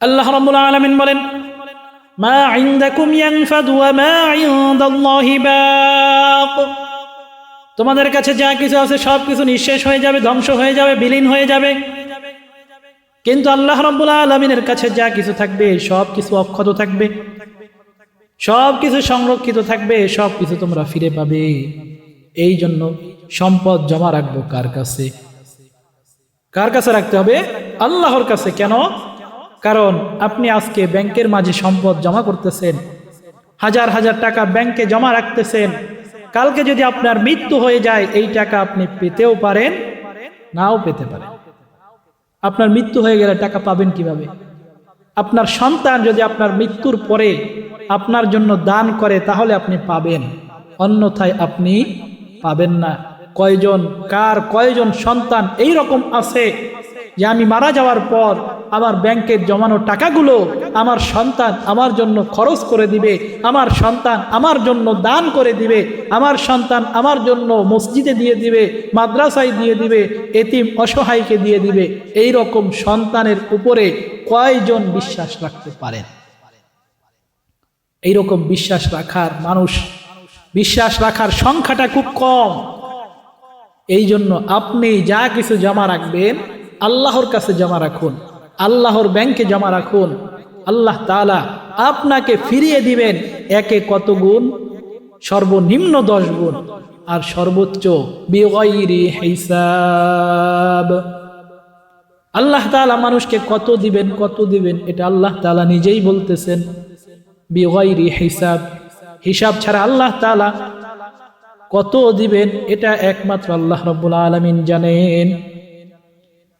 আল্লাহ রাব্বুল আলামিন বলেন, মা ইনদাকুম ইয়ানফাদ ওয়া মা ইনদাল্লাহি বাক। তোমাদের কাছে যা কিছু আছে সব কিছু নিঃশেষ হয়ে যাবে, ধ্বংস হয়ে যাবে, বিলীন হয়ে যাবে। কিন্তু আল্লাহ রাব্বুল আলামিনের কাছে যা কিছু থাকবে সব কিছু অক্ষত থাকবে। সব কিছু সংরক্ষিত থাকবে সব কিছু তোমরা ফিরে পাবে। এই জন্য সম্পদ জমা রাখব কার কাছে? কার কাছে রাখতে হবে? আল্লাহর কাছে। কেন? কারণ আপনি আজকে ব্যাংকের মাঝে সম্পদ জমা করতেছেন। হাজার হাজার টাকা ব্যাংকে জমা রাখতেছেন। কালকে যদি আপনার মৃত্যু হয়ে যায়, এই টাকা আপনি পেতেও পারেন, নাও পেতে পারেন। আপনার মৃত্যু হয়ে গেলে টাকা পাবেন কীভাবে? আপনার সন্তান যদি আপনার মৃত্যুর পরে আপনার জন্য দান করে, তাহলে আপনি পাবেন। অন্যথায় আপনি পাবেন না। কয়জন, কার কয়জন সন্তান এই রকম আছে যে আমি মারা যাওয়ার পর আমার ব্যাংকের জমানো টাকাগুলো আমার সন্তান আমার জন্য খরচ করে দিবে, আমার সন্তান আমার জন্য দান করে দিবে, আমার সন্তান আমার জন্য মসজিদে দিয়ে দিবে, মাদ্রাসায় দিয়ে দিবে, এতিম অসহায়কে দিয়ে দিবে এই রকম সন্তানের উপরে কয়জন বিশ্বাস রাখতে পারেন? এইরকম বিশ্বাস রাখার মানুষ, বিশ্বাস রাখার সংখ্যাটা খুব কম। এই জন্য আপনি যা কিছু জমা রাখবেন, আল্লাহর কাছে জমা রাখুন। আল্লাহর ব্যাংকে জমা রাখুন। আল্লাহ তাআলা আপনাকে ফিরিয়ে দিবেন একে কত গুণ? সর্বনিম্ন দশ গুণ। আর সর্বোচ্চ আল্লাহ তালা মানুষকে কত দিবেন কত দিবেন, এটা আল্লাহ তালা নিজেই বলতেছেন। বিগয়রি হিসাব। হিসাব ছাড়া আল্লাহ তালা কত দিবেন, এটা একমাত্র আল্লাহ রব্বুল আলমিন জানেন।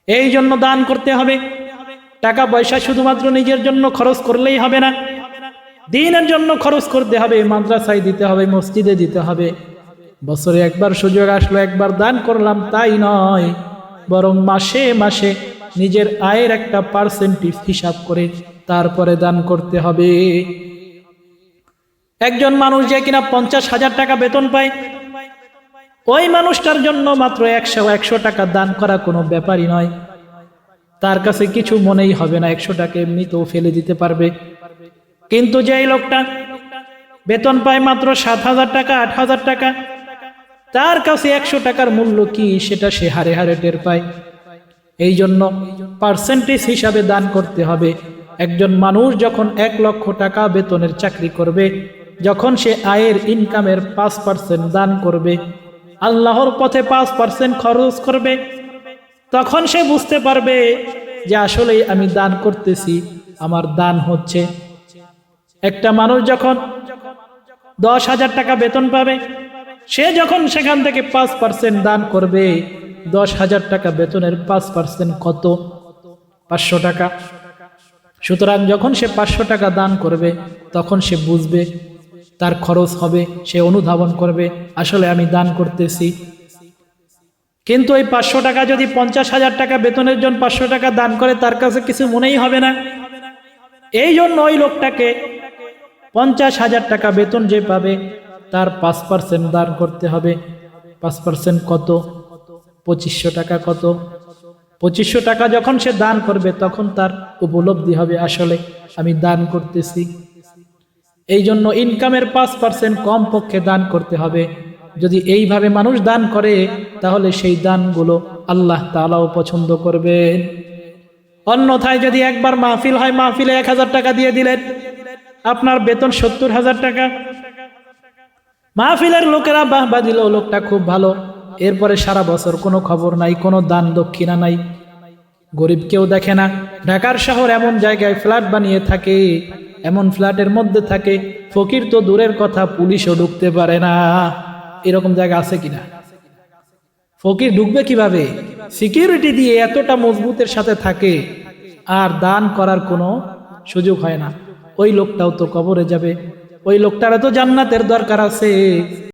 এই জন্য দান করতে হবে। টাকা পয়সা শুধুমাত্র নিজের জন্য খরচ করলেই হবে না। দিনের জন্য খরচ করতে হবে, মাদ্রাসায় দিতে হবে, মসজিদে দিতে হবে। বছরে একবার সুযোগ আসলো, একবার দান করলাম, তাই নয়। বরং মাসে মাসে নিজের আয়ের একটা পার্সেন্টেজ হিসাব করে তারপরে দান করতে হবে। একজন মানুষ যে কিনা পঞ্চাশ হাজার টাকা বেতন পায়, ওই মানুষটার জন্য মাত্র একশো একশো টাকা দান করা কোনো ব্যাপারই নয়। তার কাছে কিছু মনেই হবে না একশো টাকা এমনিতেও ফেলে দিতে পারবে। কিন্তু যেই লোকটা বেতন পায় মাত্র সাত হাজার টাকা, আট হাজার টাকা, তার কাছে একশো টাকার মূল্য কি সেটা সে হারে হারে টের পায়। এই জন্য পার্সেন্টেজ হিসাবে দান করতে হবে। একজন মানুষ যখন এক লক্ষ টাকা বেতনের চাকরি করবে, যখন সে আয়ের ইনকামের পাঁচ পার্সেন্ট দান করবে, আল্লাহর পথে পাঁচ পার্সেন্ট খরচ করবে তখন সে বুঝতে পারবে যে আসলেই আমি দান করতেছি, আমার দান হচ্ছে। একটা মানুষ যখন দশ হাজার টাকা বেতন পাবে, সে যখন সেখান থেকে পাঁচ পার্সেন্ট দান করবে, দশ হাজার টাকা বেতনের পাঁচ পার্সেন্ট কত? পাঁচশো টাকা। সুতরাং যখন সে পাঁচশো টাকা দান করবে, তখন সে বুঝবে তার খরচ হবে, সে অনুধাবন করবে, আসলে আমি দান করতেছি। কিন্তু ওই পাঁচশো টাকা যদি পঞ্চাশ হাজার টাকা বেতনের জন্য পাঁচশো টাকা দান করে, তার কাছে কিছু মনেই হবে না। এই জন্য ওই লোকটাকে পঞ্চাশ হাজার টাকা বেতন যে পাবে, তার পাঁচ পার্সেন্ট দান করতে হবে। পাঁচ পার্সেন্ট কত? পঁচিশশো টাকা কত? পঁচিশশো টাকা যখন সে দান করবে, তখন তার উপলব্ধি হবে আসলে, আমি দান করতেছি। এই জন্য ইনকামের পাঁচ পার্সেন্ট কম পক্ষে দান করতে হবে। যদি এইভাবে মানুষ দান করে তাহলে সেই দানগুলো আল্লাহ তালাও পছন্দ করবেন। অন্যথায় যদি একবার মাহফিল হয়, মাহফিলে এক হাজার টাকা দিয়ে দিলেন। আপনার বেতন সত্তর হাজার টাকা। মাহফিলের লোকেরা, বাহ বা দিল লোকটা খুব ভালো। এরপরে সারা বছর কোনো খবর নাই, কোনো দান দক্ষিণা নাই। গরিব কেউ দেখে না। ঢাকার শহর এমন জায়গায় ফ্ল্যাট বানিয়ে থাকে, এমন ফ্ল্যাটের মধ্যে থাকে। ফকির তো দূরের কথা, পুলিশও ঢুকতে পারে না। এরকম জায়গা আছে কিনা? ফকির ঢুকবে কীভাবে? সিকিউরিটি দিয়ে এতটা মজবুতের সাথে থাকে, আর দান করার কোনো সুযোগ হয় না। ওই লোকটাও তো কবরে যাবে। ওই লোকটারও তো জান্নাতের দরকার আছে।